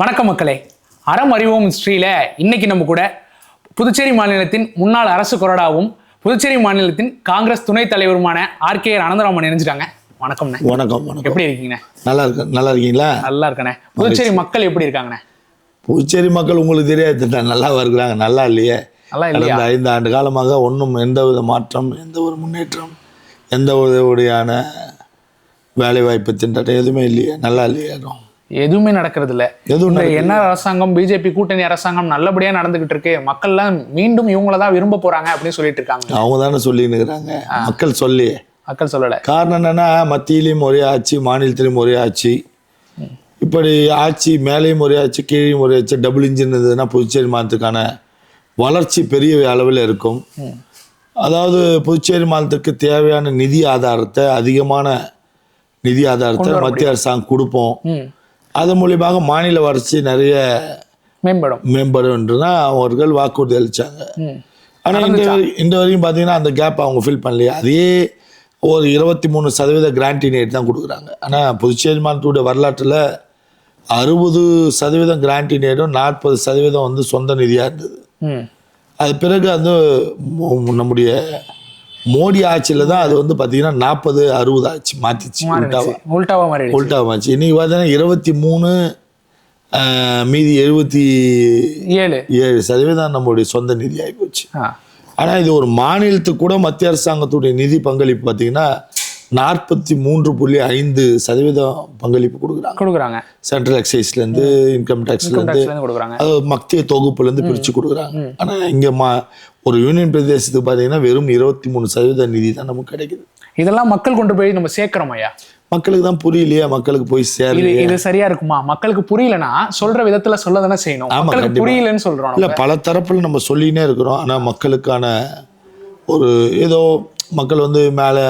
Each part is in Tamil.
வணக்கம் மக்களே. அறம் அறிவோம் ஹிஸ்ட்ரியில் இன்னைக்கு நம்ம கூட புதுச்சேரி மாநிலத்தின் முன்னாள் அரசு கொறடாவும் புதுச்சேரி மாநிலத்தின் காங்கிரஸ் துணைத் தலைவருமான ஆர்கே அனந்தராமன் இணைஞ்சிட்டாங்க. வணக்கம்ண்ணே. வணக்கம் வணக்கம். எப்படி இருக்கீங்கண்ணே? நல்லா இருக்க நல்லா இருக்கீங்களா? நல்லா இருக்கண்ணே. புதுச்சேரி மக்கள் எப்படி இருக்காங்கண்ணே? புதுச்சேரி மக்கள் உங்களுக்கு தெரியாது நல்லா இருக்கிறாங்க நல்லா இல்லையே? நல்லா இல்லையா? ஐந்து ஆண்டு காலமாக ஒன்றும் எந்த வித மாற்றம் எந்த ஒரு முன்னேற்றம் எந்த ஒரு வழியான வேலைவாய்ப்பு திண்டாட்டம் எதுவுமே இல்லையே நல்லா இல்லையே எதுவும் நடக்கிறது இல்ல எதுவும் இந்த என்ஆர் அரசாங்கம் பிஜேபி கூட்டணி அரசாங்கம் நல்லபடியா நடந்துகிட்டு இருக்கு. மக்கள்லாம் மீண்டும் இவங்கள தான் விரும்ப போறாங்க அப்படின்னு சொல்லிட்டு இருக்காங்க. அவங்க தானே சொல்லின்னு இருக்கிறாங்க மக்கள் சொல்லி. மக்கள் சொல்லல. காரணம் என்னன்னா மத்தியிலையும் ஒரே ஆட்சி மாநிலத்திலையும் ஒரே ஆட்சி. இப்படி ஆட்சி மேலேயும் ஒரே ஆட்சி கீழேயும் ஒரே ஆட்சி டபுள் இன்ஜின் இருந்ததுன்னா புதுச்சேரி மாநிலத்துக்கான வளர்ச்சி பெரிய அளவில் இருக்கும். அதாவது புதுச்சேரி மாநிலத்துக்கு தேவையான நிதி ஆதாரத்தை அதிகமான நிதி ஆதாரத்தை மத்திய அரசாங்கம் கொடுப்போம். அது மூலியமாக மாநில வளர்ச்சி நிறைய மேம்படும். மேம்படும் என்று தான் அவர்கள் வாக்குறுதி அளித்தாங்க ஆனால் இந்த இந்த வரையும் பார்த்தீங்கன்னா அந்த கேப் அவங்க ஃபில் பண்ணலையே. அதே ஒரு இருபத்தி மூணு சதவீத கிராண்டினேட் தான் கொடுக்குறாங்க. ஆனால் புதுச்சேரி மாநிலத்துடைய வரலாற்றில் அறுபது சதவீதம் கிராண்டினேடும் நாற்பது சதவீதம் வந்து சொந்த நிதியாக இருந்தது. அது பிறகு வந்து நம்முடைய மோடி ஆட்சியில் தான் அது வந்து பார்த்தீங்கன்னா நாற்பது அறுபது ஆச்சு மாற்றிச்சு உல்டாவா. உல்டாவா மாறிடுச்சு. உல்டாவாச்சு இன்னைக்கு பார்த்தீங்கன்னா இருபத்தி மூணு மீதி எழுபத்தி ஏழு. ஏழு சதவீதம் நம்மளுடைய சொந்த நிதி ஆகி போச்சு ஆனால் இது ஒரு மாநிலத்துக்கு கூட மத்திய அரசாங்கத்துடைய நிதி பங்களிப்பு பார்த்தீங்கன்னா நாற்பத்தி மூன்று புள்ளி ஐந்து சதவீதம் பங்களிப்பு கொடுக்குறாங்க. கொடுக்குறாங்க. சென்ட்ரல் எக்ஸைஸ்லேருந்து இன்கம் டேக்ஸ்லேருந்து கொடுக்குறாங்க. அது மத்திய தொகுப்புலேருந்து பிரித்து கொடுக்குறாங்க. ஆனால் இங்கே மா ஒரு யூனியன் பிரதேசத்துக்கு பார்த்தீங்கன்னா வெறும் இருபத்தி மூணு சதவீத நிதி தான் நமக்கு கிடைக்குது. இதெல்லாம் மக்கள் கொண்டு போய் நம்ம சேர்க்கிறோம் ஐயா. மக்களுக்கு தான் புரியலையே மக்களுக்கு போய் இது சேரலையே. இது சரியா இருக்குமா? மக்களுக்கு புரியலனா சொல்ற விதத்துல சொல்ல தானே செய்யணும். மக்களுக்கு. புரியலன்னு சொல்றோம் இல்லை பல தரப்பில் நம்ம சொல்லினே இருக்கிறோம். ஆனால் மக்களுக்கான ஒரு ஏதோ மக்கள் வந்து மேலே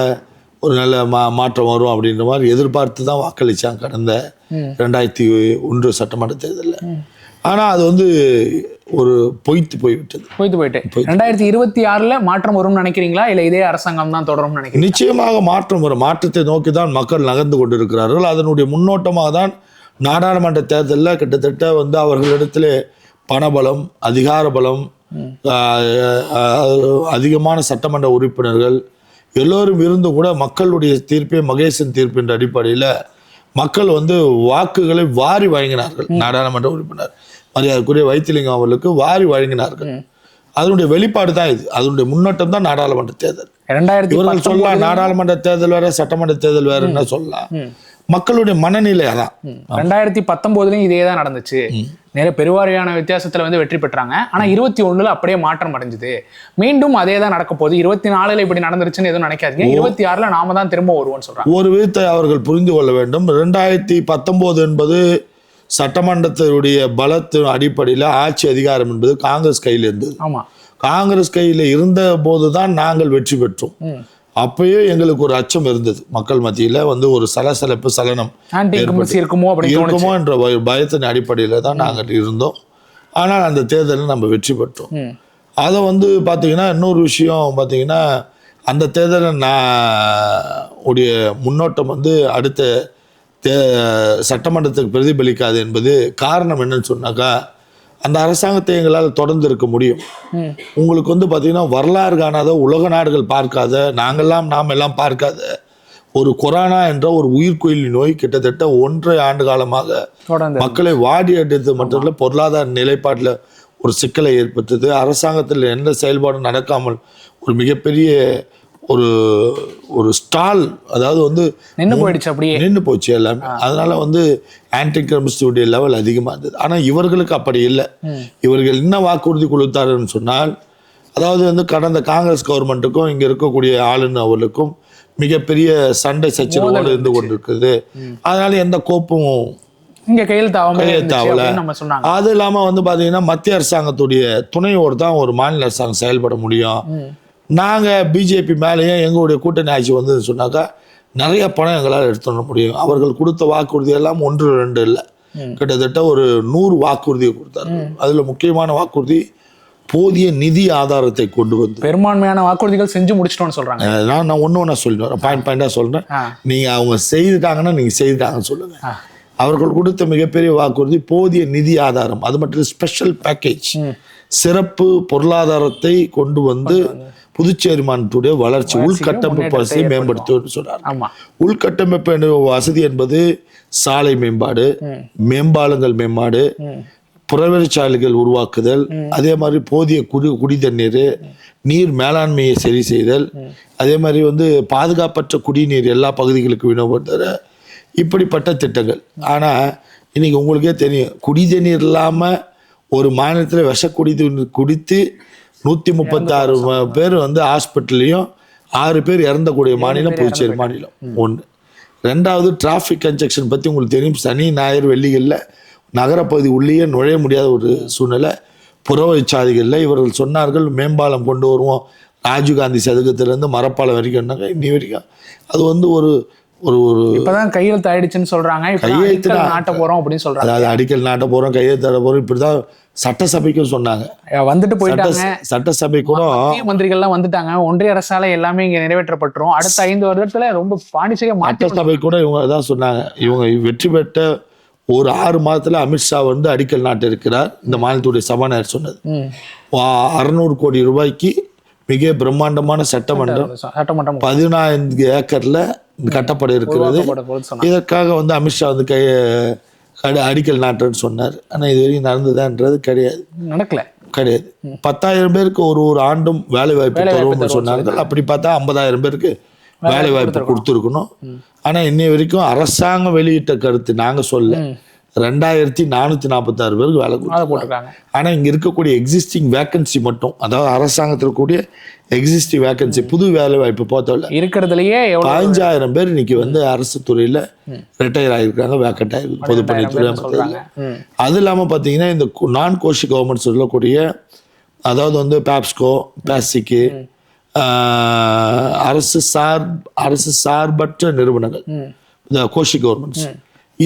ஒரு நல்ல மா மாற்றம் வரும் அப்படின்ற மாதிரி எதிர்பார்த்து தான் வாக்களிச்சாங்க கடந்த ரெண்டாயிரத்தி ஒன்று சட்டமன்ற தேர்தலில். ஆனால் அது வந்து ஒரு பொய்த்து போய்விட்டது. போயிட்டு. போயிட்டு ரெண்டாயிரத்தி இருபத்தி ஆறுல மாற்றம் வரும்னு நினைக்கிறீங்களா? இல்ல இதே அரசாங்கம் தான் தொடரும்னு நினைக்கிறீங்க நிச்சயமாக மாற்றம் வரும். மாற்றத்தை நோக்கி தான் மக்கள் நகர்ந்து கொண்டிருக்கிறார்கள். அதனுடைய முன்னோட்டமாக தான் நாடாளுமன்ற தேர்தலில் கிட்டத்தட்ட வந்து அவர்களிடத்தில் பணபலம் அதிகார பலம் அதிகமான சட்டமன்ற உறுப்பினர்கள் எல்லோரும் இருந்து கூட மக்களுடைய தீர்ப்பே மகேசன் தீர்ப்பின் அடிப்படையில் மக்கள் வந்து வாக்குகளை வாரி வழங்கினார்கள். நாடாளுமன்ற உறுப்பினர் மரியாதைக்குரிய வைத்திலிங்கம் அவர்களுக்கு வாரி வழங்கினார்கள். அதனுடைய வெளிப்பாடு தான் இது. அதனுடைய முன்னோட்டம் தான் நாடாளுமன்ற தேர்தல். இவர்கள் சொல்லலாம் நாடாளுமன்ற தேர்தல் வேற சட்டமன்ற தேர்தல் வேற என்ன சொல்லலாம். மக்களுடைய மனநிலை அதான். ரெண்டாயிரத்தி பத்தொன்பதுலயும் இதே தான் நடந்துச்சு நிறைய பெருவாரியான வித்தியாசத்துல வந்து வெற்றி பெற்றாங்க. ஆனா இருபத்தி ஒண்ணுல அப்படியே மாற்றம் அடைஞ்சது. மீண்டும் அதே தான் நடக்க போகுது இருபத்தி நாலுல இப்படி நடந்துருச்சுன்னு எதுவும் நினைக்காதீங்க. இருபத்தி ஆறுல நாம தான் திரும்ப வருவோம்னு சொல்றாங்க. ஒரு விதத்தை அவர்கள் புரிந்து கொள்ள வேண்டும். ரெண்டாயிரத்தி பத்தொம்போது என்பது சட்டமன்றத்தினுடைய பலத்தின் அடிப்படையில் ஆட்சி அதிகாரம் என்பது காங்கிரஸ் கையில் இருந்தது ஆமா. காங்கிரஸ் கையில் இருந்த போது தான் நாங்கள் வெற்றி பெற்றோம். அப்பயே எங்களுக்கு ஒரு அச்சம் இருந்தது. மக்கள் மத்தியில் வந்து ஒரு சலசலப்பு சலனம் இருக்குமோ இருக்குமோ என்ற பய- பயத்தின் அடிப்படையில் தான் நாங்கள் இருந்தோம். ஆனால் அந்த தேர்தலில் நம்ம வெற்றி பெற்றோம். அதை வந்து பார்த்தீங்கன்னா இன்னொரு விஷயம் பார்த்தீங்கன்னா அந்த தேர்தலில் நான் உடைய முன்னோட்டம் வந்து அடுத்த தே சட்டமன்றத்துக்கு பிரதிபலிக்காது என்பது காரணம் என்னன்னு சொன்னாக்கா அந்த அரசாங்கத்தை எங்களால் தொடர்ந்து இருக்க முடியும். உங்களுக்கு வந்து பார்த்தீங்கன்னா வரலாறு காணாத உலக நாடுகள் பார்க்காத நாங்கெல்லாம் நாம் எல்லாம் பார்க்காத ஒரு கொரோனா என்ற ஒரு உயிர்கொல்லி நோய் கிட்டத்தட்ட ஒன்றரை ஆண்டு காலமாக மக்களை வாடி அடித்தது மட்டும் இல்லை பொருளாதார நிலைப்பாட்டில் ஒரு சிக்கலை ஏற்படுத்தது. அரசாங்கத்தில் எந்த செயல்பாடும் நடக்காமல் ஒரு மிகப்பெரிய ஒரு ஒரு ஸ்டால் அதாவது வந்து நின்னு போயிடுச்சு அப்படியே. நின்று போச்சு எல்லாமே. அதனால வந்து ஆன்டி கிரமிஸ்டுடைய லெவல் அதிகமாக இருந்தது. ஆனால் இவர்களுக்கு அப்படி இல்லை. இவர்கள் என்ன வாக்குறுதி கொடுத்தாருன்னு சொன்னால் அதாவது வந்து கடந்த காங்கிரஸ் கவர்மெண்ட்டுக்கும் இங்கே இருக்கக்கூடிய ஆளுநர் அவர்களுக்கும் மிகப்பெரிய சண்டை சச்சரவோடு இருந்து கொண்டிருக்குது அதனால எந்த கோப்பும் இங்க சொன்னாங்க. அது இல்லாமல் வந்து பார்த்தீங்கன்னா மத்திய அரசாங்கத்துடைய துணையோடு தான் ஒரு மாநில அரசாங்கம் செயல்பட முடியும். நாங்கள் பிஜேபி மேலேயும் எங்களுடைய கூட்டணி ஆட்சி வந்ததுன்னு சொன்னாக்கா நிறைய பணம் எங்களால் எடுத்து வர முடியும். அவர்கள் கொடுத்த வாக்குறுதி எல்லாம் ஒன்று ரெண்டு இல்லை. கிட்டத்தட்ட ஒரு நூறு வாக்குறுதியை கொடுத்தாரு அதில் முக்கியமான வாக்குறுதி போதிய நிதி ஆதாரத்தை கொண்டு வந்து. பெரும்பான்மையான வாக்குறுதிகள் செஞ்சு முடிச்சிட்டோம்னு சொல்றாங்க. அஹ் நான் நான் ஒன்று ஒன்றா சொல்லிட்டு வரேன். பாயிண்ட் பாயிண்டாக சொல்கிறேன். நீங்கள் அவங்க செய்துட்டாங்கன்னா நீங்கள் செய்துட்டாங்கன்னு சொல்லுங்கள். அவர்கள் கொடுத்த மிகப்பெரிய வாக்குறுதி போதிய நிதி ஆதாரம். அது மட்டும் ஸ்பெஷல் பேக்கேஜ் சிறப்பு பொருளாதாரத்தை கொண்டு வந்து. புதுச்சேரி மாநிலத்துடைய வளர்ச்சி உள்கட்டமைப்பு வசதியை மேம்படுத்துவது ஆமா. உள்கட்டமைப்பு வசதி என்பது சாலை மேம்பாடு மேம்பாலங்கள் மேம்பாடு புறவழிச்சாலைகள் உருவாக்குதல் அதே மாதிரி போதிய குடி குடி தண்ணீர் நீர் மேலாண்மையை சரி செய்தல் அதே மாதிரி வந்து பாதுகாப்பற்ற குடிநீர் எல்லா பகுதிகளுக்கும் விநியோகப்படுத்துகிற இப்படிப்பட்ட திட்டங்கள். ஆனால் இன்னைக்கு உங்களுக்கே தெரியும் குடி தண்ணீர் இல்லாமல் ஒரு மாநிலத்தில் விஷ குடி குடித்து நூற்றி முப்பத்தாறு பேர் வந்து ஹாஸ்பிட்டல்லையும் ஆறு பேர் இறந்தக்கூடிய மாநிலம் புதுச்சேரி மாநிலம். ஒன்று ரெண்டாவது டிராஃபிக் கன்ஜெக்ஷன் பற்றி உங்களுக்கு தெரியும். சனி ஞாயிறு வெள்ளிகளில் நகரப்பகுதி உள்ளேயே நுழைய முடியாத ஒரு சூழ்நிலை. புறவழிச்சாதிகளில் இவர்கள் சொன்னார்கள் மேம்பாலம் கொண்டு வருவோம். ராஜீவ்காந்தி சதுக்கத்திலேருந்து மரப்பாலம் வரைக்கும்னாங்க இன்னி வரைக்கும் அது வந்து ஒரு ஒரு ஒரு இப்பதான் கையெழுத்து ஆயிடுச்சுன்னு சொல்றாங்க. கையெழுத்து நாட்ட போறோம் அப்படின்னு சொல்றாங்க. அதாவது அடிக்கல் நாட்ட போகிறோம் கையெழுத்தாட போகிறோம் இப்படி தான் சட்டசபைக்கும் சொன்னாங்க. வந்துட்டு போயிட்டாங்க. சட்டசபை கூட மந்திரிகள்லாம் வந்துட்டாங்க. ஒன்றிய அரசால எல்லாமே இங்க நிறைவேற்றப்பட்டுரும். அடுத்த ஐந்து வருடத்துல ரொம்ப பாண்டிச்சேரியை சட்டசபை கூட இவங்க தான் சொன்னாங்க. இவங்க வெற்றி பெற்ற ஒரு ஆறு மாதத்துல அமித்ஷா வந்து அடிக்கல் நாட்ட இருக்கிறார் இந்த மாநிலத்துடைய சபாநாயகர் சொன்னது. அறுநூறு கோடி ரூபாய்க்கு மிக பிரம்மாண்டமான சட்டமன்றம் சட்டமன்றம் பதினான்கு ஏக்கர்ல கட்டப்பட இருக்கிறது இதற்காக வந்து அமித்ஷா வந்து கை அடி- அடிக்கல் நாட்டுன்னு சொன்னார். ஆனா இது வரைக்கும் நடந்ததான்றது கிடையாது. நடக்கல. கிடையாது. பத்தாயிரம் பேருக்கு ஒரு ஒரு ஆண்டும் வேலை வாய்ப்பு தருவோம்னு சொன்னார்கள். அப்படி பார்த்தா ஐம்பதாயிரம் பேருக்கு வேலை வாய்ப்பு கொடுத்துருக்கணும். ஆனா இன்னை வரைக்கும் அரசாங்கம் வெளியிட்ட கருத்து நாங்க சொல்ல. ரெண்டாயிரத்தி நானூத்தி நாற்பத்தாறு பேருக்கு வேலை போட்டிருக்காங்க. ஆனா இங்க இருக்கக்கூடிய எக்ஸிஸ்டிங் வேக்கன்சி மட்டும் அதாவது அரசாங்கத்தில் கூடிய எக்ஸிஸ்டிங் வேக்கன்சி புது வேலை வாய்ப்பு பார்த்தோம்ல இருக்கிறதுலயே பதினஞ்சாயிரம் பேர் இன்னைக்கு வந்து அரசு துறையில ரிட்டையர் ஆகிருக்காங்க வேக்கண்ட் ஆகிருக்கு பொதுப்பணித்துறை. அது இல்லாமல் பார்த்தீங்கன்னா இந்த நான் கோஷி கவர்மெண்ட் சொல்லக்கூடிய அதாவது வந்து பேப்ஸ்கோ பேசிக்கு அரசு சார் அரசு சார்பற்ற நிறுவனங்கள். இந்த கோஷி கவர்மெண்ட்ஸ்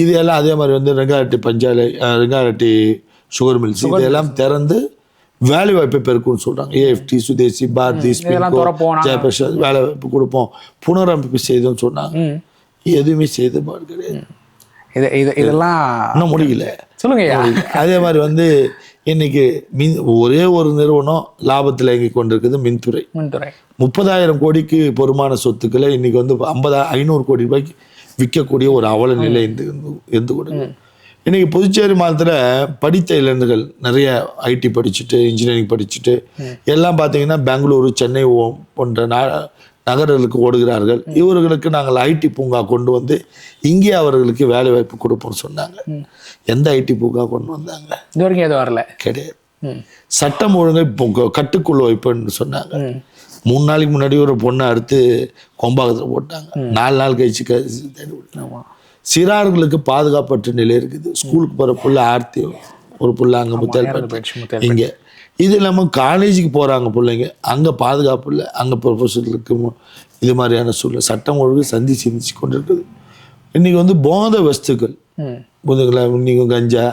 இது எல்லாம் அதே மாதிரி வந்து ரெங்காரெட்டி பஞ்சாலை ரெங்காரெட்டி சுகர் மில்ஸ் இதெல்லாம் திறந்து வேலை வாய்ப்பை பெருக்கும்னு சொல்றாங்க. ஏஎஃப்டி சுதேசி பாரதி. ஜெயபிரசாத் வேலை வாய்ப்பு கொடுப்போம். புனரமைப்பு செய்தோம்னு சொன்னாங்க. எதுவுமே செய்த பாடு கிடையாது. இது இது இதெல்லாம் இன்னும் முடியல. சொல்லுங்க அதே மாதிரி வந்து இன்னைக்கு மின் ஒரே ஒரு நிறுவனம் லாபத்தில் இயங்கி கொண்டிருக்குது மின்துறை. மின்துறை. முப்பதாயிரம் கோடிக்கு பொறுமான சொத்துக்களை இன்னைக்கு வந்து ஐம்பதா ஐநூறு கோடி ரூபாய்க்கு விற்கக்கூடிய ஒரு அவல நிலை இருந்து இருந்து கொடுங்க இன்னைக்கு புதுச்சேரி மாநிலத்தில் படித்த இளைஞர்கள் நிறைய ஐடி படிச்சுட்டு இன்ஜினியரிங் படிச்சுட்டு எல்லாம் பார்த்தீங்கன்னா பெங்களூரு சென்னை போன்ற நா நகரங்களுக்கு ஓடுகிறார்கள். இவர்களுக்கு நாங்கள் ஐடி பூங்கா கொண்டு வந்து இங்கே அவர்களுக்கு வேலை வாய்ப்பு கொடுப்போம்னு சொன்னாங்க. எந்த ஐடி பூங்கா கொண்டு வந்தாங்க? இது வரைக்கும் எதுவும் வரல. கிடையாது. சட்டம் ஒழுங்கை கட்டுக்குள்ள வைப்பேன்னு சொன்னாங்க. மூணு நாளைக்கு முன்னாடி ஒரு பொண்ணை அறுத்து கொம்பாகத்தில் போட்டாங்க. நாலு நாள் கழிச்சு தேடி விட்டாங்க. சிறார்களுக்கு பாதுகாப்பற்ற நிலை இருக்குது. ஸ்கூலுக்கு போகிற புள்ள ஆர்த்தி ஒரு புள்ள அங்கே முத்தல் இங்கே. இது இல்லாமல் காலேஜுக்கு போகிறாங்க பிள்ளைங்க. அங்கே பாதுகாப்பு இல்லை. அங்கே ப்ரொஃபஸர்களுக்கு இது மாதிரியான சூழ்நிலை. சட்டம் ஒழுங்கு சந்தி சிந்திச்சு கொண்டு இருக்குது இன்றைக்கி வந்து போதை வஸ்துக்கள். புதுங்களா இன்றைக்கும் கஞ்சா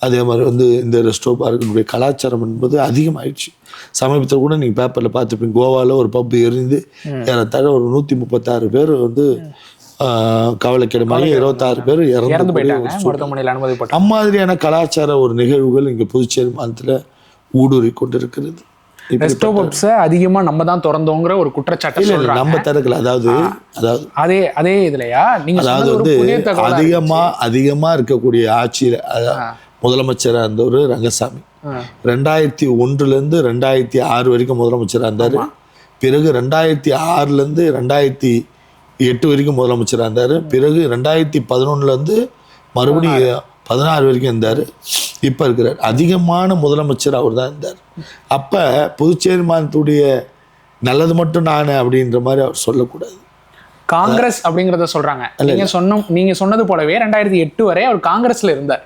அதே மாதிரி வந்து இந்த ரெஸ்டோ பார்க்கினுடைய கலாச்சாரம் என்பது அதிகமாயிடுச்சு. சமீபத்தில் கூட நீங்கள் பேப்பரில் பார்த்துருப்பீங்க கோவாவில் ஒரு பப்பு எரிந்து ஏறத்தாழ ஒரு நூற்றி முப்பத்தாறு பேர் வந்து கவலைக்கிடமாக இருபத்தாறு பேர் இறந்து போயிட்டாங்க. அம்மாதிரியான கலாச்சார ஒரு நிகழ்வுகள் இங்கே புதுச்சேரி மாநிலத்தில் ஊடுருவி கொண்டிருக்கிறது. ரெஸ்டோ பப்ஸை அதிகமா நம்ம தான் திறந்தோங்கிற ஒரு குற்றச்சாட்டை இல்ல, நம்ம திறக்கல அதாவது அதாவது அதே அதே இதுலயா? நீங்க அதாவது வந்து புதிய தகவலா அதிகமா அதிகமா இருக்கக்கூடிய ஆட்சியில் முதலமைச்சராக இருந்தவர் ரங்கசாமி. ரெண்டாயிரத்தி ஒன்றுல இருந்து ரெண்டாயிரத்தி ஆறு வரைக்கும் முதலமைச்சராக இருந்தார். பிறகு ரெண்டாயிரத்தி ஆறுல இருந்து ரெண்டாயிரத்தி எட்டு வரைக்கும் முதலமைச்சராக இருந்தார். பிறகு ரெண்டாயிரத்தி பதினொன்னுல இருந்து மறுபடியும் பதினாறு. வரைக்கும் இருந்தார். இப்போ இருக்கிறார். அதிகமான முதலமைச்சர் அவர் தான் இருந்தார். அப்போ புதுச்சேரி மாநிலத்துடைய நல்லது மட்டும் நான் அப்படின்ற மாதிரி அவர் சொல்லக்கூடாது. காங்கிரஸ் அப்படிங்கறத சொல்றாங்க. நீங்க சொன்ன நீங்க சொன்னது போலவே ரெண்டாயிரத்தி எட்டு வரை அவர் காங்கிரஸ்ல இருந்தார்.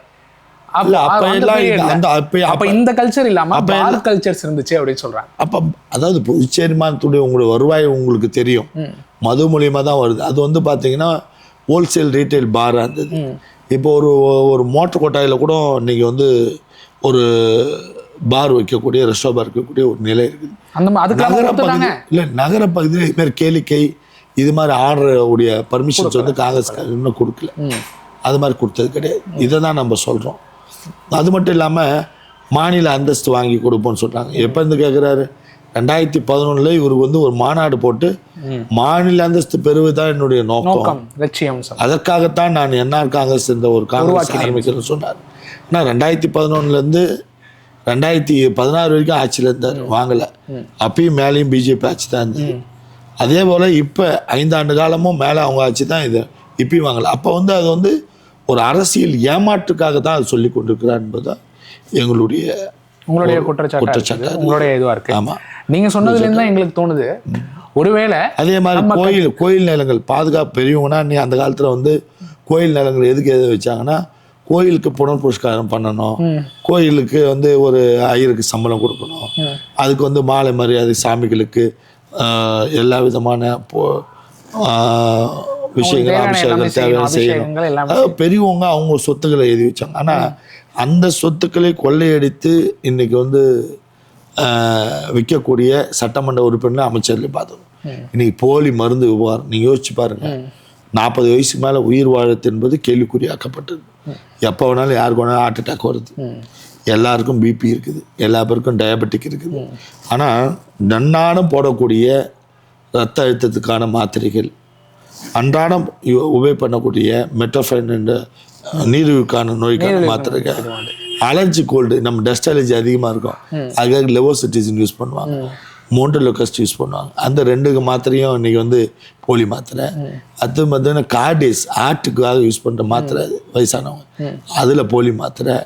அப்ப அப்ப அந்த எல்லாம் அப்ப அப்ப இந்த கல்ச்சர் இல்லாம பால் கல்ச்சர்ஸ் இருந்துச்சு அப்படின்னு சொல்றாங்க. அப்போ அதாவது புதுச்சேரி மாநிலத்துடைய உங்களுடைய வருவாய் உங்களுக்கு தெரியும். மது மூலியமா தான் வருது. அது வந்து பார்த்தீங்கன்னா ஹோல்சேல் ரீட்டைல் பாராக இருந்தது. இப்போ ஒரு ஒரு மோட்டர் கொட்டாயில் கூட இன்னைக்கு வந்து ஒரு பார் வைக்கக்கூடிய ரெஸ்டோ பார் வைக்கக்கூடிய ஒரு நிலை இருக்குது. அந்த மா- அதுக்காக நகர கொடுத்துட்டாங்க. பகுதி இல்லை நகர பகுதியில் இது மாதிரி கேளிக்கை இது மாதிரி ஆடுற உடைய பர்மிஷன்ஸ் வந்து காங்கிரஸ் இன்னும் கொடுக்கல. அது மாதிரி கொடுத்தது கிடையாது. இதை தான் நம்ம சொல்கிறோம் அது மட்டும் இல்லாமல் மாநில அந்தஸ்து வாங்கி கொடுப்போம்னு சொல்கிறாங்க எப்போ இருந்து கேட்குறாரு ரெண்டாயிரத்தி பதினொன்றில் இவருக்கு வந்து ஒரு மாநாடு போட்டு மாநில அந்தஸ்து பெறுவது தான் என்னுடைய நோக்கம். லட்சியம் அதற்காகத்தான் நான் என்ஆர் காங்கிரஸ் என்ற ஒரு காங்கிரஸ் ஆரம்பிக்கிறேன்னு சொன்னார். ஆனால் ரெண்டாயிரத்தி பதினொன்னுலேருந்து ரெண்டாயிரத்தி பதினாறு வரைக்கும் ஆட்சியில் இருந்தார் வாங்கலை. அப்பயும் மேலேயும் பிஜேபி ஆட்சி தான் இருந்தது. அதே போல் இப்போ ஐந்தாண்டு காலமும் மேலே அவங்க ஆட்சி தான் இது. இப்பயும் வாங்கலை. அப்போ வந்து அது வந்து ஒரு அரசியல் ஏமாற்றுக்காக தான் அது சொல்லி கொண்டிருக்கிறார் என்பதுதான் எங்களுடைய உங்களுடைய குற்றச்சாட்டு. உங்களுடைய இதுவா இருக்கு ஆமாம் நீங்க சொன்னதுல இருந்து தான் எங்களுக்கு தோணுது. ஒருவேளை அதே மாதிரி கோயில் கோயில் நிலங்கள் பாதுகாப்பு பெரியவங்கன்னா நீ அந்த காலத்தில் வந்து கோயில் நிலங்கள் எதுக்கு எது வச்சாங்கன்னா கோயிலுக்கு புனர் புரஸ்காரம் பண்ணணும். கோயிலுக்கு வந்து ஒரு ஐயருக்கு சம்பளம் கொடுக்கணும். அதுக்கு வந்து மாலை மரியாதை சாமிகளுக்கு எல்லா விதமான போ- விஷயங்கள் அபிஷேகம் தேவையான செய்யணும், அபிஷேகங்கள் பெரியவங்க அவங்க சொத்துக்களை எழுதி வச்சாங்க. ஆனால் அந்த சொத்துக்களை கொள்ளையடித்து இன்னைக்கு வந்து விற்கக்கூடிய சட்டமன்ற உறுப்பினர் அமைச்சர்கள் பார்த்தோம் இன்னைக்கு போலி மருந்து விவகாரம் நீங்கள் யோசிச்சு பாருங்க. நாற்பது வயசுக்கு மேலே உயிர் வாழத்து என்பது கேள்விக்குறியாக்கப்பட்டது. எப்போ வேணாலும் யாருக்கு வேணாலும் ஹார்ட் அட்டாக் வருது. எல்லாருக்கும் பிபி இருக்குது. எல்லா பேருக்கும் டயபெட்டிக் இருக்குது. ஆனால் நன்னாடம் போடக்கூடிய ரத்த அழுத்தத்துக்கான மாத்திரைகள் அன்றாடம் உபயோக பண்ணக்கூடிய மெட்ரோஃபைன் என்ற நீரிழிவுக்கான நோய்க்கான மாத்திரைகள். அலர்ஜி கோல்டு நம்ம டஸ்ட் அலர்ஜி அதிகமாக இருக்கும். அதுக்காக லெவோசிட்டிசன் யூஸ் பண்ணுவாங்க. மோண்டலோகஸ்ட் யூஸ் பண்ணுவாங்க. அந்த ரெண்டு மாத்திரையும் இன்னைக்கு வந்து போலி மாத்திரை. அது பார்த்தீங்கன்னா கார்டேஸ் ஆர்ட்டுக்காக யூஸ் பண்ணுற மாத்திரை வயசானவங்க. அதில் போலி மாத்திரை.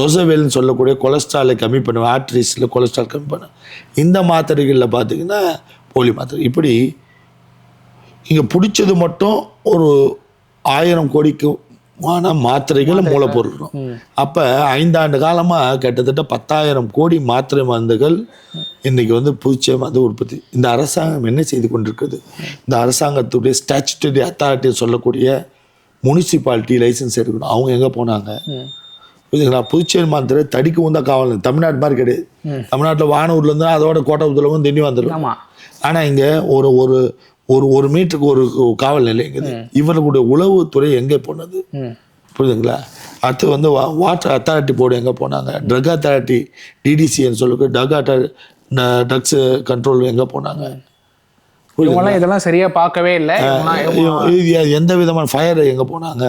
ரோசவேல்னு சொல்லக்கூடிய கொலஸ்ட்ராலை கம்மி பண்ணுவேன் ஆர்ட்ரிஸில் கொலஸ்ட்ரால் கம்மி பண்ண இந்த மாத்திரைகளில் பார்த்தீங்கன்னா போலி மாத்திரை. இப்படி இங்கே பிடிச்சது மட்டும் ஒரு ஆயிரம் கோடிக்குமான மாத்திரைகள் மூலப்பொருள் அப்போ ஐந்தாண்டு காலமாக கிட்டத்தட்ட பத்தாயிரம் கோடி மாத்திரை மருந்துகள் இன்னைக்கு வந்து புதுச்சே மது உற்பத்தி. இந்த அரசாங்கம் என்ன செய்து கொண்டிருக்குது? இந்த அரசாங்கத்துடைய ஸ்டாச்சுட்டரி அத்தாரிட்டி சொல்லக்கூடிய முனிசிபாலிட்டி லைசன்ஸ் எடுக்கணும். அவங்க எங்கே போனாங்க? புரியுதுங்களா? புதுச்சேரி மாத்திரை தடிக்கவும் தான் காவல் தமிழ்நாடு மாதிரி கிடையாது. தமிழ்நாட்டில் வானூர்லேருந்து அதோட கோட்டபுரத்துலவும் திண்டி வந்துடும் ஆனால் இங்கே ஒரு ஒரு ஒரு ஒரு மீட்டருக்கு ஒரு காவல் நிலையங்குது இவர்களுடைய உளவுத்துறை எங்கே போனது. புரியுதுங்களா? அடுத்து வந்து வாட்டர் அத்தாரிட்டி போர்டு எங்கே போனாங்க? ட்ரக் அத்தாரிட்டி டிடிசின்னு சொல்லக்கூடிய ட்ரக் அட்டா ட்ரக்ஸ் கண்ட்ரோல் எங்கே போனாங்க? இதெல்லாம் சரியா பார்க்கவே இல்லை. எந்த விதமான ஃபயர் எங்கே போனாங்க?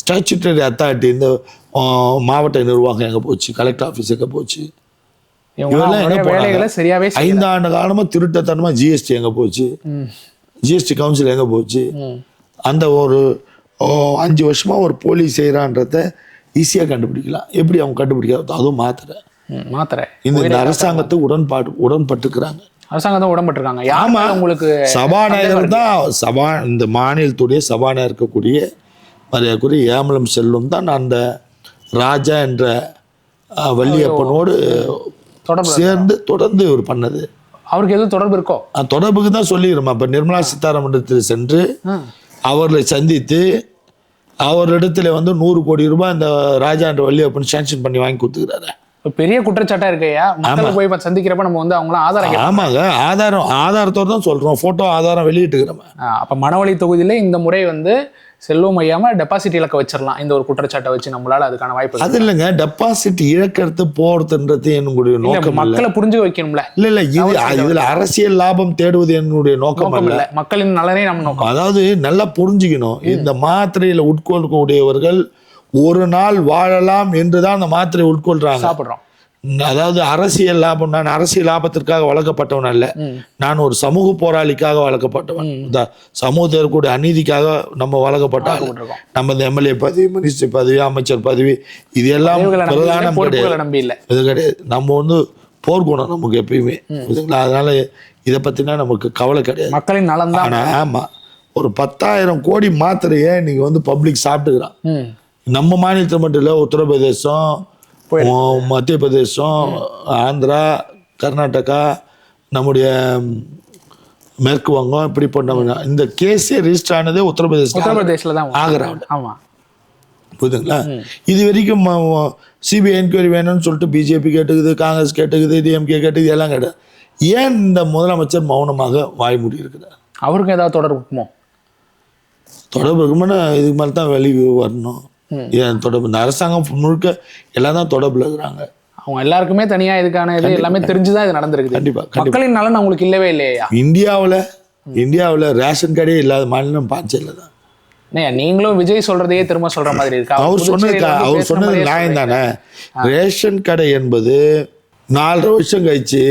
ஸ்டாச்சுட்டரி அத்தாரிட்டி இந்த மாவட்ட நிர்வாகம் எங்கே போச்சு? கலெக்டர் ஆஃபீஸ் எங்கே போச்சு? இவரெல்லாம் எங்க போனாங்க? செய்யல. ஐந்தாண்டு காலமா திருட்டத்தனமா ஜிஎஸ்டி எங்க போச்சு? ஜிஎஸ்டி கவுன்சில் எங்க போச்சு? அந்த ஒரு அஞ்சு வருஷமா ஒரு போலீஸ் செய்யறான்றத ஈஸியா கண்டுபிடிக்கலாம். எப்படி அவங்க கண்டுபிடிக்காது அதுவும் மாத்திரை. மாத்திரை. இந்த அரசாங்கத்தை உடன்பாடு உடன்பட்டுக்கிறாங்க. அரசாங்கம் தான் உடம்பட்டுருக்காங்க யாமா உங்களுக்கு சபாநாயகர் தான் சபா இந்த மாநிலத்துடைய சபாநாயகர் இருக்கக்கூடிய மரியாதைக்குரிய ஏமலம் செல்வம் தான் அந்த ராஜா என்ற வள்ளியப்பனோடு சேர்ந்து தொடர்ந்து இவர் பண்ணது. அவருக்கு எதுவும் தொடர்பு இருக்கோ? தொடர்புக்கு தான் சொல்லிடுறோம் அப்போ நிர்மலா சீதாராமனிடத்தில் சென்று அவர்களை சந்தித்து அவரிடத்துல வந்து நூறு கோடி ரூபாய் இந்த ராஜா என்ற வள்ளியப்பன் சாங்ஷன் பண்ணி வாங்கி கொடுத்துக்கிறாரு. இப்ப பெரிய குற்றச்சாட்டா இருக்கையா? மக்களை போய் சந்திக்கிறப்ப நம்ம வந்து அவங்களாம் ஆதாரம். ஆமாங்க. ஆதாரம் ஆதாரத்தோடு தான் சொல்றோம். போட்டோ ஆதாரம் வெளியிட்டுக்கிறோம் ஆ, அப்ப மணவழி தொகுதியில இந்த முறை வந்து செல்வம் ஐயாம டெபாசிட் இலக்க வச்சிடலாம் இந்த ஒரு குற்றச்சாட்டை வச்சு நம்மளால அதுக்கான வாய்ப்பு. அது இல்லைங்க. டெபாசிட் இழக்கிறது போறதுன்றது என்னுடைய நோக்கம் மக்களை புரிஞ்சு வைக்கணும்ல. இல்ல இல்ல. இது இதுல அரசியல் லாபம் தேடுவது என்னுடைய நோக்கம் இல்ல. மக்களின் நலனே நம்ம நோக்கம். அதாவது நல்லா புரிஞ்சுக்கணும். இந்த மாத்திரையில உட்கொள்ளக்கூடியவர்கள் ஒரு நாள் வாழலாம் என்றுதான் அந்த மாத்திரை உட்கொள்றாங்க. சாப்பிடுறோம். அதாவது அரசியல் லாபம் நான் அரசியல் லாபத்திற்காக வளர்க்கப்பட்டவன் அல்ல. நான் ஒரு சமூக போராளிக்காக வளர்க்கப்பட்டவன். இந்த சமூகத்தில் இருக்கக்கூடிய அநீதிக்காக நம்ம வளர்க்கப்பட்ட ஆளு. இருக்கோம். நம்ம இந்த எம்எல்ஏ பதவி மினிஸ்டர் பதவி அமைச்சர் பதவி இது எல்லாம் பிரதானம் கிடையாது. இது கிடையாது. நம்ம வந்து போர்க்குணம் நமக்கு எப்பயுமே. அதனால இதை பத்தினா நமக்கு கவலை கிடையாது. மக்களின் நலன் தான் ஆனா ஆமா ஒரு பத்தாயிரம் கோடி மாத்திரையை நீங்க வந்து பப்ளிக் சாப்பிட்டுக்கிறான். நம்ம மாநிலத்தில் மட்டும் இல்லை உத்தரப்பிரதேசம் மத்திய பிரதேசம் ஆந்திரா கர்நாடகா நம்முடைய மேற்கு வங்கம் இப்படி பண்ண இந்த கேஸே ரெஜிஸ்டர் ஆனதே உத்தரப்பிரதேசம் உத்தரப்பிரதேசில தான் ஆக்ராவில் ஆமா. புரியுதுங்களா? இது வரைக்கும் சிபிஐ என்கொயரி வேணும்னு சொல்லிட்டு பிஜேபி கேட்டுக்குது காங்கிரஸ் கேட்டுக்குது டிஎம்கே கேட்டுக்குது எல்லாம் கேட்டு ஏன் இந்த முதலமைச்சர் மௌனமாக வாய் மூடி இருக்கிறார்? அவருக்கும் ஏதாவது தொடர்பு இருக்குமோ? தொடர்பு இருக்குமானா இதுக்கு மேலே தான் வெளியே வரணும் ஏன் தொடர்பு? இந்த அரசாங்கம் முழுக்க எல்லாம் தான் தொடர்பில் இருக்கிறாங்க. அவங்க எல்லாருக்குமே தனியா இதுக்கான இது எல்லாமே தெரிஞ்சுதான் இது நடந்திருக்குது. கண்டிப்பா மக்களின் நலன் அவங்களுக்கு இல்லவே இல்லையா? இந்தியாவுல இந்தியாவுல ரேஷன் கடே இல்லாத மாநிலம் பாஞ்சையில் தான். நீங்களும் விஜய் சொல்றதையே திரும்ப சொல்ற மாதிரி இருக்கு? அவர் சொன்னது அவர் சொன்னது நியாயம். தானே? ரேஷன் கடை என்பது நாலரை வருஷம் கழிச்சு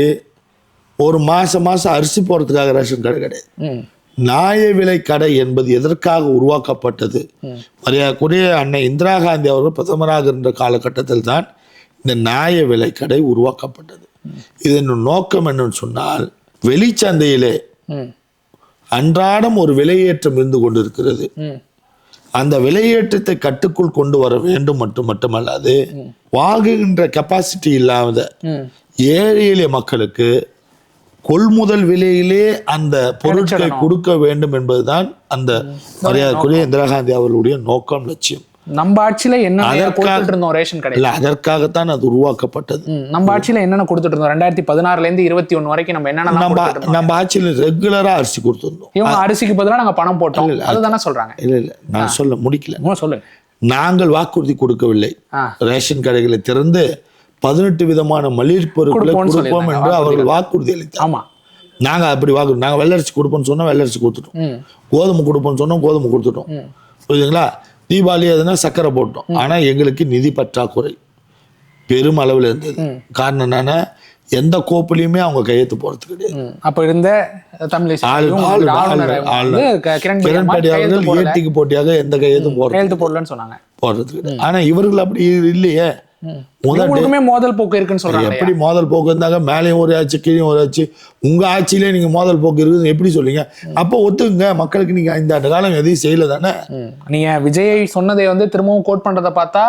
ஒரு மாசம் மாசம் அரிசி போறதுக்காக ரேஷன் கடை கிடையாது. நியாய விலை கடை என்பது எதற்காக உருவாக்கப்பட்டது? மரியாதைக்குரிய அன்னை இந்திரா காந்தி அவர்கள் பிரதமராக இருந்த காலகட்டத்தில் தான் இந்த நியாய விலை கடை உருவாக்கப்பட்டது. இதன் நோக்கம் என்னன்னு சொன்னால் வெளிச்சந்தையிலே அன்றாடம் ஒரு விலையேற்றம் இருந்து கொண்டிருக்கிறது. அந்த விலையேற்றத்தை கட்டுக்குள் கொண்டு வர வேண்டும் மட்டும் மட்டுமல்லாது வாங்குகின்ற கெப்பாசிட்டி இல்லாத ஏழை எளிய மக்களுக்கு கொள்முதல் விலையிலே அந்த பொருட்களை கொடுக்க வேண்டும் என்பதுதான் அந்த மரியாதைக்குரிய இந்திரா காந்தி அவர்களுடைய நோக்கம் லட்சியம். நம்ம ஆட்சியில என்ன கொடுத்துட்டு இருந்தோம் ரேஷன் கடை இல்ல அதற்காகத்தான் அது உருவாக்கப்பட்டது. நம்ம ஆட்சியில என்னென்ன கொடுத்துட்டு இருந்தோம் ரெண்டாயிரத்தி பதினாறுல இருந்து இருபத்தி ஒண்ணு வரைக்கும் நம்ம என்னென்ன நம்ம நம்ம ஆட்சியில் ரெகுலரா அரிசி கொடுத்துருந்தோம். இவங்க அரிசிக்கு பதிலா நாங்க பணம் போட்டோம். அதுதானே சொல்றாங்க. இல்ல இல்ல நான் சொல்ல முடிக்கல. சொல்லுங்க. நாங்கள் வாக்குறுதி கொடுக்கவில்லை. ரேஷன் கடைகளை திறந்து பதினெட்டு விதமான மளிகை பொருட்களை கொடுப்போம் என்று அவர்கள் வாக்குறுதி அளித்தார் ஆமா. நாங்க அப்படி வாக்கு நாங்க வெள்ளரிசி கொடுப்போம்னு சொன்னா வெள்ளரிசி கொடுத்துட்டோம். கோதுமை கொடுப்போம்னு சொன்னோம் கோதுமை கொடுத்துட்டோம். புரியுதுங்களா? தீபாவளி எதுனா சக்கரை போட்டோம். ஆனா எங்களுக்கு நிதி பற்றாக்குறை பெரும் அளவில் இருந்தது காரணம் என்னன்னா எந்த கோப்புலையுமே அவங்க கையெழுத்து போறது கிடையாது. அப்ப இருந்த போட்டியாக எந்த போடுறது கையெழுத்து சொன்னாங்க. போடுறது கிடையாது. ஆனா இவர்கள் அப்படி இல்லையே. முதல் இவங்களுக்குமே மோதல் போக்கு இருக்குன்னு சொல்றாங்க எப்படி மோதல் போக்கு இருந்தாங்க? மேலேயும் ஒரு ஆச்சு கீழே ஒரு ஆச்சு. உங்க ஆட்சியிலே நீங்க மோதல் போக்கு இருக்குதுன்னு எப்படி சொல்றீங்க? அப்போ ஒத்துக்குங்க. மக்களுக்கு நீங்க இந்த காலம் எதையும் செய்யல தானே. நீங்க விஜய் சொன்னதை வந்து திரும்பவும் கோட் பண்றத பார்த்தா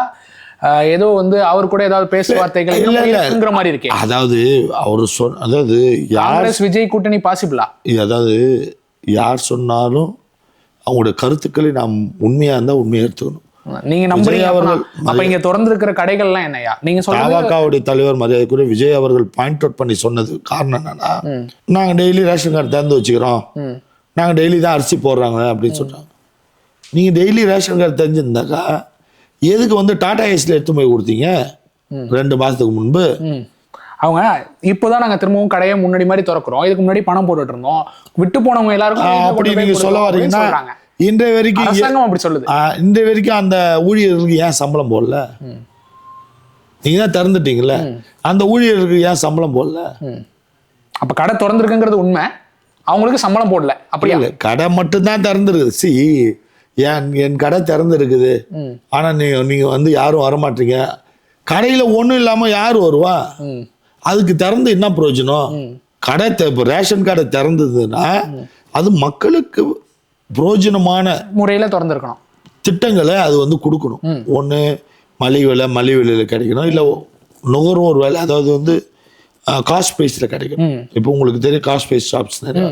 ஏதோ வந்து அவர் கூட ஏதாவது பேசு வார்த்தைகள் இல்ல, இன்னும் இல்ல. இருக்குங்கிற மாதிரி இருக்கே. அதாவது அவர் சொன்ன அதாவது யார் விஜய் கூட்டணி பாசிபிளா அதாவது யார் சொன்னாலும் அவங்களுடைய கருத்துக்களை நாம் உண்மையா இருந்தா உண்மையை எடுத்துக்கணும். நீங்க நம்புறீங்க? அவர்கள் அப்ப இங்க திறந்து இருக்கிற கடைகள்லாம் என்னையா நீங்க சொல்றது பாமகவுடைய தலைவர் மரியாதைக்குரிய விஜய் அவர்கள் பாயிண்ட் அவுட் பண்ணி சொன்னது காரணம் என்னன்னா நாங்க டெய்லி ரேஷன் கார்டு திறந்து வச்சுக்கிறோம். நாங்க டெய்லி தான் அரிசி போடுறாங்க அப்படின்னு சொல்றாங்க. நீங்க டெய்லி ரேஷன் கார்டு தெரிஞ்சிருந்தாக்கா எதுக்கு வந்து டாடா ஏஸ்ல எடுத்து போய் கொடுத்தீங்க? ரெண்டு மாசத்துக்கு முன்பு. அவங்க இப்போதான் நாங்க திரும்பவும் கடையை முன்னாடி மாதிரி திறக்கிறோம். இதுக்கு முன்னாடி பணம் போட்டுட்டு இருந்தோம். விட்டு போனவங்க எல்லாருக்கும் அப்படி நீங்க சொல்ல வரீங்கன்னா இன்றைய வரைக்கும் அரசாங்கம் அப்படி சொல்லுது. இன்றைய வரைக்கும் அந்த ஊழியர்களுக்கு ஏன் சம்பளம் போடல? நீங்க தான் திறந்துட்டீங்கல்ல? அந்த ஊழியர்களுக்கு ஏன் சம்பளம் போடல. அப்ப கடை திறந்திருக்குங்கிறது உண்மை. அவங்களுக்கு சம்பளம் போடல. அப்படியா? இல்ல கடை மட்டும்தான் திறந்துருக்குது. சி என் என் கடை திறந்துருக்குது. ம். ஆனா நீங்க நீங்க வந்து யாரும் வரமாட்டீங்க. கடையில ஒண்ணும் இல்லாம யார் வருவா. அதுக்கு திறந்து என்ன பிரயோஜனம்? கடை இப்ப ரேஷன் கடை திறந்ததுன்னா அது மக்களுக்கு பிரயோஜனமான முறையில திறந்திருக்கணும். திட்டங்களை அது வந்து கொடுக்கணும். ஒன்று மலிவு விலை மலிவு விலையில் கிடைக்கணும். இல்லை நுகர்வோர் விலை அதாவது வந்து காஸ்ட் ப்ரைஸில் கிடைக்கணும். இப்போ உங்களுக்கு தெரியும் காஸ்ட் ப்ரைஸ் ஷாப்ஸ் நிறைய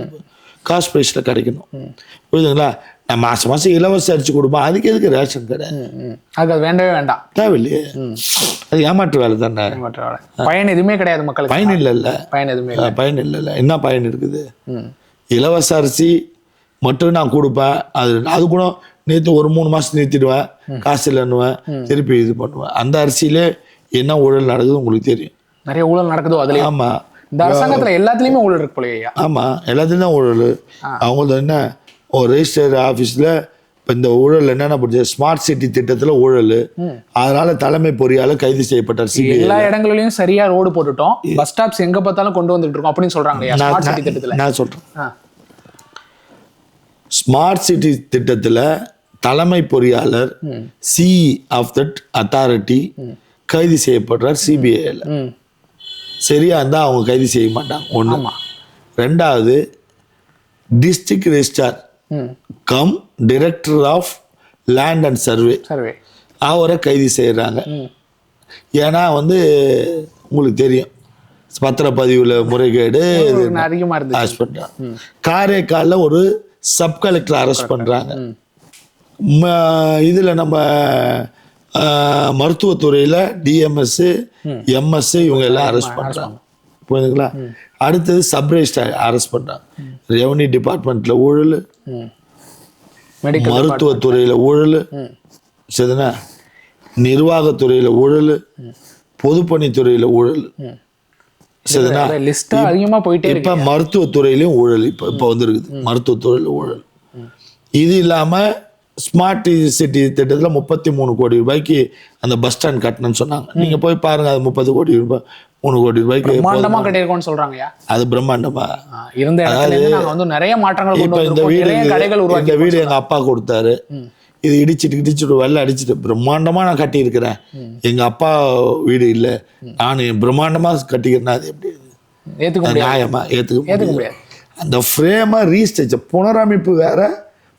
காஸ்ட் ப்ரைஸில் கிடைக்கணும். புரியுதுங்களா? நான் மாதம் மாதம் இலவச அரிசி கொடுப்போம் அதுக்கு எதுக்கு ரேஷன் கடை? அது வேண்டவே வேண்டாம். தேவையில்லையே. அது ஏமாற்று வேலை தானே. மற்ற வேலை. பயன் எதுவுமே கிடையாது மக்களுக்கு. பயன் இல்லைல்ல. பயன் எதுவுமே இல்லை. பயன் இல்லைல்ல. என்ன பயன் இருக்குது. இலவச அரிசி மட்டும் நான் கொடுப்பேன். அது அது கூட நேற்று ஒரு மூணு மாசம் நிறுத்திடுவேன். காசு இல்லைன்னுவேன். திருப்பி இது பண்ணுவேன். அந்த அரிசியிலே என்ன ஊழல் நடக்குது உங்களுக்கு தெரியும்? நிறைய ஊழல் நடக்குதோ அதுலயே ஆமா. இந்த அரசாங்கத்துல எல்லாத்துலயுமே ஊழல் இருக்கு போலயா. ஆமா. எல்லாத்தையும் தான் ஊழல். அவங்களது என்ன? ஒரு ரெஜிஸ்டர் ஆஃபீஸில் இப்போ இந்த ஊழல் என்னென்ன படிச்ச ஸ்மார்ட் சிட்டி திட்டத்தில் ஊழல். அதனால தலைமை பொறியாளர் கைது செய்யப்பட்டார் சிபிஐ எல்லா இடங்களிலும் சரியா ரோடு போட்டுட்டோம். பஸ் ஸ்டாப்ஸ் எங்க பார்த்தாலும் கொண்டு வந்துட்டு இருக்கோம் அப்படின்னு திட்டத்துல? நான் சொல்றேன். ஆ. ஸ்மார்ட் சிட்டி திட்டத்தில் தலைமை பொறியாளர் சி ஆஃப் தட் அத்தாரிட்டி கைது செய்யப்படுறார் சிபிஐல ம். சரியா இருந்தால் அவங்க கைது செய்ய மாட்டாங்க. ஒன்று ஆமா. ரெண்டாவது district registrar cum director of land and survey survey அவரை கைது செய்கிறாங்க ஏன்னா வந்து உங்களுக்கு தெரியும். பத்திரப்பதிவில் முறைகேடு அதிகமா இருந்துச்சு. அரெஸ்ட் பண்ணுறாங்க காரைக்காலில் ஒரு சப் கலெக்டர் அரெஸ்ட் பண்ணுறாங்க இதில் நம்ம மருத்துவத்துறையில் டிஎம்எஸ் எம்எஸ் இவங்க எல்லாம் அரெஸ்ட் பண்ணுறாங்க புரியுதுங்களா அடுத்தது சப் ரெஜிஸ்டர் அரெஸ்ட் பண்ணுறாங்க ரெவன்யூ டிபார்ட்மெண்ட்டில் ஊழல் மருத்துவத்துறையில் ஊழல் சரிதானே? நிர்வாகத்துறையில ஊழல் பொதுப்பணித்துறையில ஊழல். அதிகமா போயிட்டே இருக்கு. இப்ப மருத்துவத்துறையிலயும் ஊழல் இப்ப இப்ப வந்திருக்குது. மருத்துவத்துறையில ஊழல். இது இல்லாம ஸ்மார்ட் சிட்டி திட்டத்துல முப்பத்தி மூணு கோடி ரூபாய்க்கு அந்த பஸ் ஸ்டாண்ட் கட்டணும்னு சொன்னாங்க. நீங்க போய் பாருங்க அது முப்பது கோடி ரூபாய் மூணு கோடி ரூபாய்க்கு பிரம்மாண்டமா கட்டியிருக்கோம்னு சொல்றாங்கய்யா. அது பிரம்மாண்டமா. இருந்த நாங்க வந்து நிறைய மாற்றங்கள் இப்ப இந்த வீடு இந்த வீடு எங்க அப்பா கொடுத்தாரு. இது இடிச்சிட்டு இடிச்சிட்டு வெள்ளை அடிச்சிட்டு பிரம்மாண்டமா நான் கட்டியிருக்கிறேன். எங்க அப்பா வீடு இல்ல. நான் பிரம்மாண்டமா கட்டிக்கிறேன்னா அது எப்படி? ஏத்துக்க அது முடியாது. நியாயமா? ஏத்துக்க ஏத்துக்க முடியாது. அந்த ஃப்ரேமை ரீஸ்டேஜ் புனரமைப்பு வேற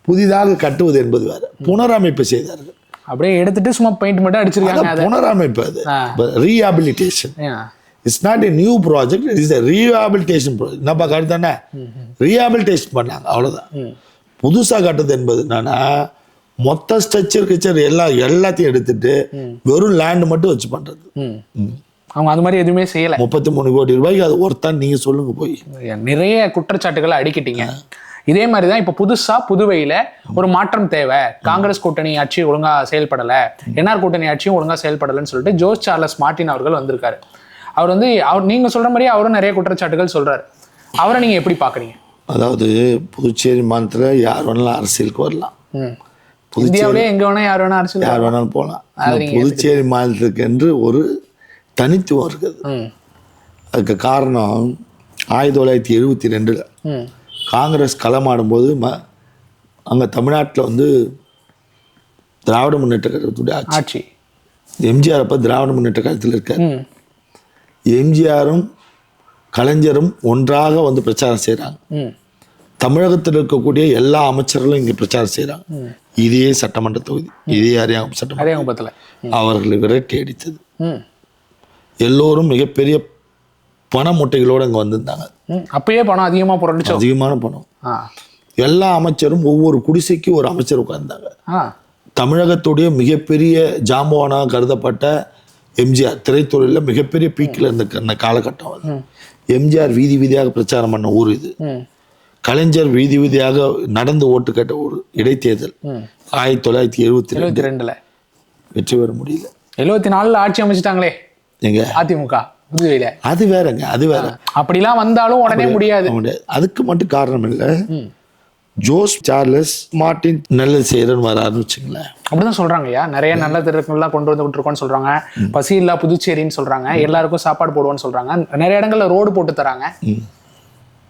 புதிதாக கட்டுவது என்பது வேற. புனரமைப்பு செய்தார்கள். அப்படியே எடுத்துட்டு சும்மா பெயிண்ட் மட்டும் அடிச்சிருக்காங்க புனரமைப்பு அது. Rehabilitation. It's not a new project it is rehabilitation project என்னப்பா கருத்து தானே ரீஹாபிலிட்டேஷன் பண்ணாங்க அவ்வளவுதான். புதுசா கட்டுறது என்பது என்னன்னா மொத்த ஸ்ட்ரக்சர் கிச்சர் எல்லாம் எல்லாத்தையும் எடுத்துட்டு வெறும் லேண்ட் மட்டும் வச்சு பண்றது. அவங்க அது மாதிரி எதுவுமே செய்யல. முப்பத்தி மூணு கோடி ரூபாய்க்கு அது ஒருத்தான் நீங்க சொல்லுங்க போய். நிறைய குற்றச்சாட்டுகளை அடிக்கிட்டீங்க. இதே மாதிரி தான் இப்போ புதுசா புதுவையில ஒரு மாற்றம் தேவை. காங்கிரஸ் கூட்டணி ஆட்சி ஒழுங்கா செயல்படல. என்ஆர் கூட்டணி ஆட்சியும் ஒழுங்கா செயல்படலைன்னு சொல்லிட்டு ஜோஸ் சார்லஸ் மார்ட்டின் அவர்கள் வந்திருக்காரு. அவர் வந்து அவர் நீங்க சொல்ற மாதிரியே அவரும் நிறைய குற்றச்சாட்டுகள் சொல்றாரு. அவரை நீங்க எப்படி பாக்குறீங்க? அதாவது புதுச்சேரி மாநிலத்தில் யார் வேணாலும் அரசியலுக்கு வரலாம். இந்தியாவிலே எங்க வேணா யார் வேணா அரசியல் யார் வேணாலும் போகலாம் புதுச்சேரி மாநிலத்துக்கு என்று ஒரு தனித்துவம் இருக்குது. அதுக்கு காரணம் ஆயிரத்தி தொள்ளாயிரத்தி எழுபத்தி ரெண்டில். காங்கிரஸ் களமாடும்போது ம அங்கே தமிழ்நாட்டில் வந்து திராவிட முன்னேற்ற கழகத்துடைய ஆட்சி எம்ஜிஆர் அப்போ திராவிட முன்னேற்ற கழகத்தில் இருக்கார். எம்ஜிஆரும் கலைஞரும் ஒன்றாக வந்து பிரச்சாரம் செய்கிறாங்க. தமிழகத்தில் இருக்கக்கூடிய எல்லா அமைச்சர்களும் இங்கே பிரச்சாரம் செய்கிறாங்க. இதே சட்டமன்ற தொகுதி இதே அரியாங்கம் சட்டமன்ற அதே குப்பத்துல அவர்களை விரட்டி அடித்தது. எல்லோரும் மிகப்பெரிய பண மூட்டைகளோடு அங்கே வந்திருந்தாங்க. அப்பயே பணம் அதிகமா புரண்டுச்சோ அதிகமான பணம். எல்லா அமைச்சரும் ஒவ்வொரு குடிசைக்கு ஒரு அமைச்சர் உட்கார்ந்தாங்க. தமிழகத்துடைய மிகப்பெரிய ஜாம்பவானாக கருதப்பட்ட எம்ஜிஆர் திரைத்துறையில் மிகப்பெரிய பீக்கில் இருந்த காலகட்டம் எம்ஜிஆர் வீதி வீதியாக பிரச்சாரம் பண்ண ஊர் இது. கலைஞர் வீதி வீதியாக நடந்து ஓட்டு கேட்ட ஒரு இடைத்தேர்தல். ஆயிரத்தி தொள்ளாயிரத்தி எழுபத்தி எழுபத்தி ரெண்டுல. வெற்றி பெற முடியல. எழுபத்தி நாலுல ஆட்சி அமைச்சிட்டாங்களே. எங்க? அதிமுக புதுவையில. அது வேறங்க அது வேற. அப்படிலாம் வந்தாலும் உடனே முடியாது. முடியாது. அதுக்கு மட்டும் காரணம் இல்லை. ஜோஸ் சார்லஸ் மார்ட்டின் நல்லது செய்யறன்னு வர ஆரம்பிச்சுங்களேன். அப்படிதான் சொல்றாங்கய்யா நிறைய நல்ல திட்டங்கள்லாம் கொண்டு வந்து இருக்கோம்னு சொல்றாங்க பசி இல்லா புதுச்சேரின்னு சொல்றாங்க. எல்லாருக்கும் சாப்பாடு போடுவோம்னு சொல்றாங்க. நிறைய இடங்கள்ல ரோடு போட்டு தராங்க.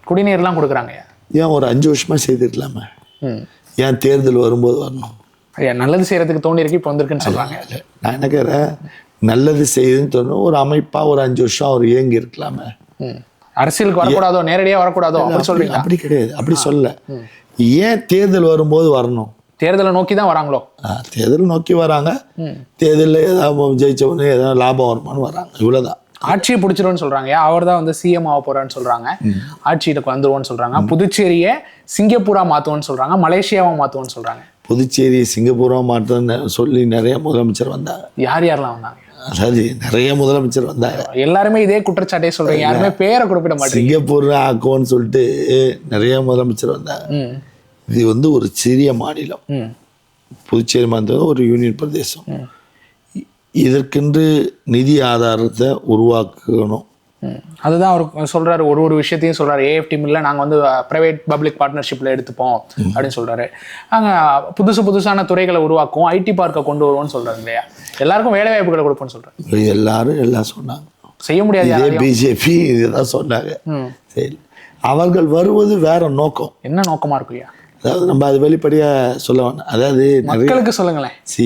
குடிநீர்லாம் கொடுக்குறாங்கய்யா ஏன் ஒரு அஞ்சு வருஷமா செய்திருக்கலாமே? ஏன் தேர்தல் வரும்போது வரணும்? ஐயா நல்லது செய்யறதுக்கு தோணி இருக்கு இப்போ வந்திருக்குன்னு சொல்றாங்க. இல்ல, நான் என்ன கேட்குறேன்? நல்லது செய்யுதுன்னு தோணும் ஒரு அமைப்பா ஒரு அஞ்சு வருஷம் அவர் இயங்கி இருக்கலாமே. அரசியலுக்கு வரக்கூடாதோ நேரடியா வரக்கூடாதோ அப்படி சொல்றீங்க அப்படி கிடையாது அப்படி சொல்ல. ஏன் தேர்தல் வரும்போது வரணும்? தேர்தலை நோக்கி தான் வராங்களோ? தேர்தல் நோக்கி வராங்க. தேர்தலில் ஏதாவது ஜெயிச்சவனே ஏதாவது லாபம் வருமானு வராங்க. இவ்வளவுதான். ஆட்சியை பிடிச்சிருவோம்னு சொல்றாங்க. அவர் தான் வந்து சிஎம் ஆக போறான்னு சொல்றாங்க. ஆட்சியிலுக்கு வந்துருவோம்னு சொல்றாங்க. புதுச்சேரியை சிங்கப்பூரா மாத்துவோம்னு சொல்றாங்க. மலேசியாவா மாத்துவோம்னு சொல்றாங்க. புதுச்சேரி சிங்கப்பூரா மாற்றம்னு சொல்லி நிறைய முதலமைச்சர் வந்தாங்க. யார் யாரெல்லாம் வந்தாங்க? அதாவது நிறைய முதலமைச்சர் வந்தாங்க. எல்லாருமே இதே குற்றச்சாட்டே சொல்றீங்க. யாருமே பேரை குறிப்பிட மாட்டீங்க. சிங்கப்பூர் ஆக்குவோன்னு சொல்லிட்டு நிறைய முதலமைச்சர் வந்தாங்க. இது வந்து ஒரு சிறிய மாநிலம். புதுச்சேரி மாநிலம் ஒரு யூனியன் பிரதேசம். இதற்கென்று நிதி ஆதாரத்தை உருவாக்கணும். அதுதான் அவர் சொல்றாரு. ஒரு ஒரு விஷயத்தையும் சொல்றாரு. ஏஎஃப்டி மில்ல நாங்க வந்து பிரைவேட் பப்ளிக் பார்ட்னர்ஷிப்ல எடுத்துப்போம் அப்படின்னு சொல்றாரு. நாங்க புதுசு புதுசான துறைகளை உருவாக்குவோம் ஐடி பார்க்கை கொண்டு வருவோம்னு சொல்றாரு இல்லையா? எல்லாருக்கும் வேலை வாய்ப்புகளை கொடுப்போம்னு சொல்றாரு. எல்லாரும் எல்லாம் சொன்னாங்க. செய்ய முடியாது. பிஜேபி இதுதான் சொன்னாங்க. சரி. அவர்கள் வருவது வேற நோக்கம். என்ன நோக்கமா இருக்குயா அதாவது நம்ம அது வெளிப்படையா சொல்ல வேணாம். அதாவது மக்களுக்கு சொல்லுங்களேன். சி